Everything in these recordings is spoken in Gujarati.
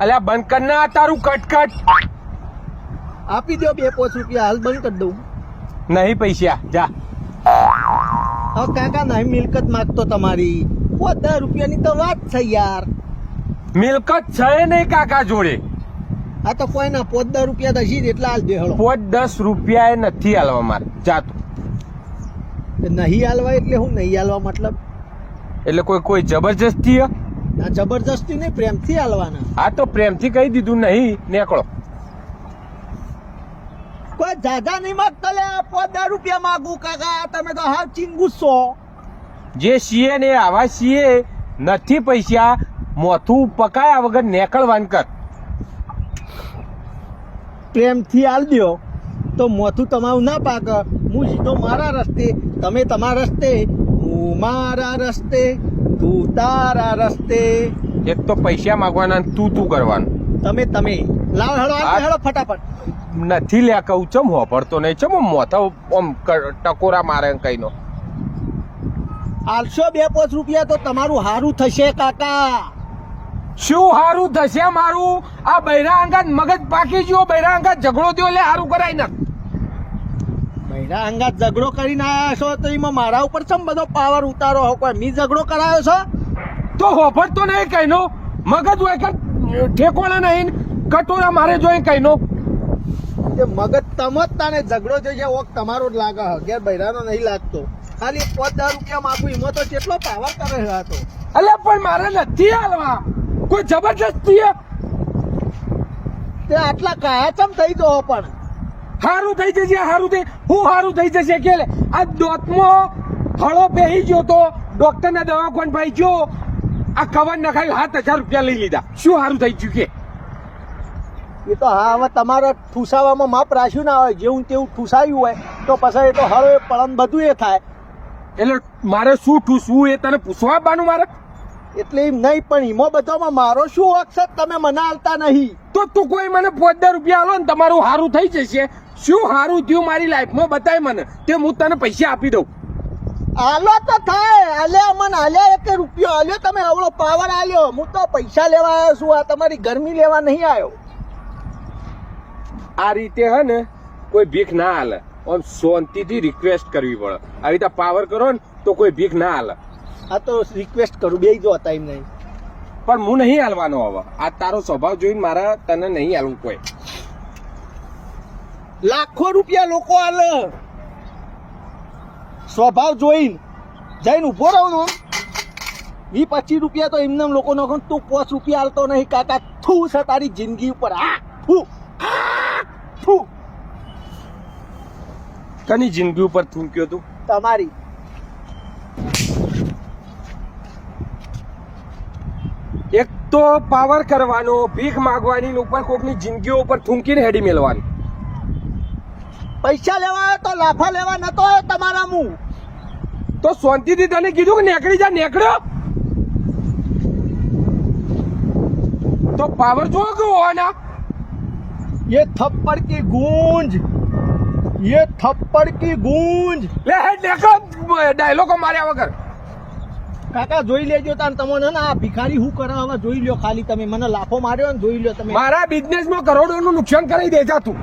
અલ્યા બંધ કર ના તારું કટકટ આપી દો બે પોચ રૂપિયા હાલ બંધ કરી દઉં. નહીં પૈસા જા. હવે કાકા નહીં મિલકત માંગતો તમારી. પોતા રૂપિયાની તો વાત છે યાર. મિલકત છે નહીં કાકા જોડે. આ તો કોઈ ના પોત દસ રૂપિયા દસી જ એટલા હાલ દે પોત દસ રૂપિયા એ નથી હાલવા મારે. જા તું નહીં હાલવા એટલે હું નહીં હાલવા મતલબ? એટલે કોઈ કોઈ જબરજસ્તી હે? ના જબરજસ્તી નહીં પ્રેમથી હાલવાના. આ તો પ્રેમથી કહી દીધું નહીં નીકળો. કોઈ દાદા નહીં માગતો લે પાંચ દસ રૂપિયા માગું કાકા તમે તો હાવ ચીંગુ છો. જે સીએ ને આવા સીએ નથી પૈસા મોથું પકાયા વગર નેકળવાન કર. પ્રેમથી હાલ દો તો મોથું તમારું ના પાક. હું સીધો મારા રસ્તે તમે તમારા રસ્તે હું મારા રસ્તે. તું તારા રસ્તે. એક તો પૈસા માંગવાના તું તું કરવાનું. તમે તમે. લાવ હેડો હળો હેડો ફટાફટ. નથી લ્યા કહું ચમ હોપડતો નહીં ચમ મોથા આમ ટકોરા મારે કઈ નો આલશો બે પાંચ રૂપિયા તો તમારું હારું થશે કાકા. શું હારું થશે મારું? આ બૈરા અંગાત મગજ પાકી ગયો બૈરા અંગાત ઝઘડો થયો એટલે હારું કરાય નાખ બૈરા અંગા ઝઘડો કરીને આવ્યા છો તો એમાં મારા ઉપર છે બધો પાવર ઉતારો હો? કોઈ મી ઝઘડો કરાયો છો? તો હોપડતો નહીં કહીનો. મગજ હોય કે ઠેકોણા નહીં કટોરા મારે જોઈ કહીનો. તે મગજ તમ જ તાને ઝઘડો જાય ઓક તમારો જ લાગે હે. ઘેર બૈરાનો નહીં લાગતો. ખાલી પાંચ દસ રૂપિયા માગું એમાં તો કેટલો પાવર કરે છે તો. અલ્યા પણ મારે નથી હાલવા. કોઈ જબરજસ્તી હે? તે આટલા કાયા ચમ થઈ જવો પણ. હારું થઈ જશે હારું થઈ હું હારું થઈ જશે કે આ દોતમો હળો બેહી ગયો તો ડોક્ટર ના દવાખાન ભાઈ ગયો આ કવર નખાયું સાત હજાર રૂપિયા લઈ લીધા. શું હારું થઈ ગયું કે? એ તો હા હવે તમારે ઠૂસાવામાં માપ રાખ્યું ના હોય જેવું તેવું ઠૂસાયું હોય તો પછી એ તો હળવે પળમ બધું એ થાય. એટલે મારે શું ઠૂસવું એ તને પૂછવા બાનું મારે? એટલે એમ નહીં પણ એમાં બધામાં મારો શું હક છે? તમે મને હાલતા નહીં. તો તું કોઈ મને પોચદાર રૂપિયા આલો ને તમારું સારું થઈ જશે. શું સારું થયું મારી લાઈફમાં? બતાય મને. તે હું તને પૈસા આપી દઉં. આલો તો થાય. આલ્યા મને આલ્યા એક રૂપિયો આલ્યો. તમે આવડો પાવર આલ્યો. હું તો પૈસા લેવા આવ્યો છું. આ તમારી ગરમી લેવા નહીં આવ્યો. આ રીતે હે ને કોઈ ભીખ ના હાલે આમ શાંતિથી રિક્વેસ્ટ કરવી પડે. આવી રીતે પાવર કરો ને તો કોઈ ભીખ ના હાલે આ તો રિક્વેસ્ટ કરું બે જો હતા એમ નહીં. પણ હું નહીં હાલવાનો હવે. આ તારો સ્વભાવ જોઈને મારા તને નહીં હાલવું કોઈ. લાખો રૂપિયા લોકો હાલ. સ્વભાવ જોઈને જઈને ઊભો રહું વી પચીસ રૂપિયા તો એમને લોકો નો તું પાંચ રૂપિયા હાલતો નહીં કાકા થૂ છે તારી જિંદગી ઉપર. આ થૂ થૂ. કની જિંદગી ઉપર થૂંક્યો તું? તમારી એક તો પાવર કરવાનો ભીખ માગવાની ને ઉપર કોકની જિંદગીઓ ઉપર થૂંકીને હેડી મેળવાની પૈસા લેવા આવ્યો તો લાફા લેવા નતો આવ્યો તમારા મું તો શાંતિથી તને કીધું કે નીકળી જા નીકળ્યો તો પાવર જો કે હોવાના ये थप्पड़ की गूंज ये थप्पड़ की गूंज લે હેડ નીકળ ડાયલોગો માર્યા વગર કાકા જોઈ લેજો તાર તમને ના આ ભિખારી હું કરે? હવે જોઈ લ્યો ખાલી તમે. મને લાફો માર્યો ને જોઈ લ્યો તમે. મારા બિઝનેસમાં કરોડોનું નુકસાન કરી દેજા તું.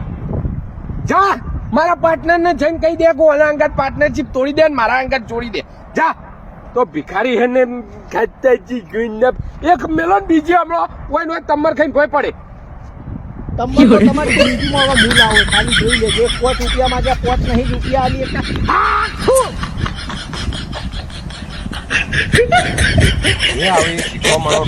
જા. મારા પાર્ટનરને જઈને કહી દે કે ઓલા અંગત પાર્ટનરશિપ તોડી દે ને મારા અંગત જોડી દે. જા. તો ભિખારી હેને ખાતાજી ગુંડ એક મેલોન બીજી હમણાં કોઈ નો તમર ખાઈને ભય પડે. તમે તો તમારી જિંદગીમાં હવે મૂળ આવો. ખાલી જોઈ લેજો. પોચ રૂપિયા જ્યાં પોચ નહીં રૂપિયા આવી એટલે આ, ફુ! એ આવે શીખવા મળો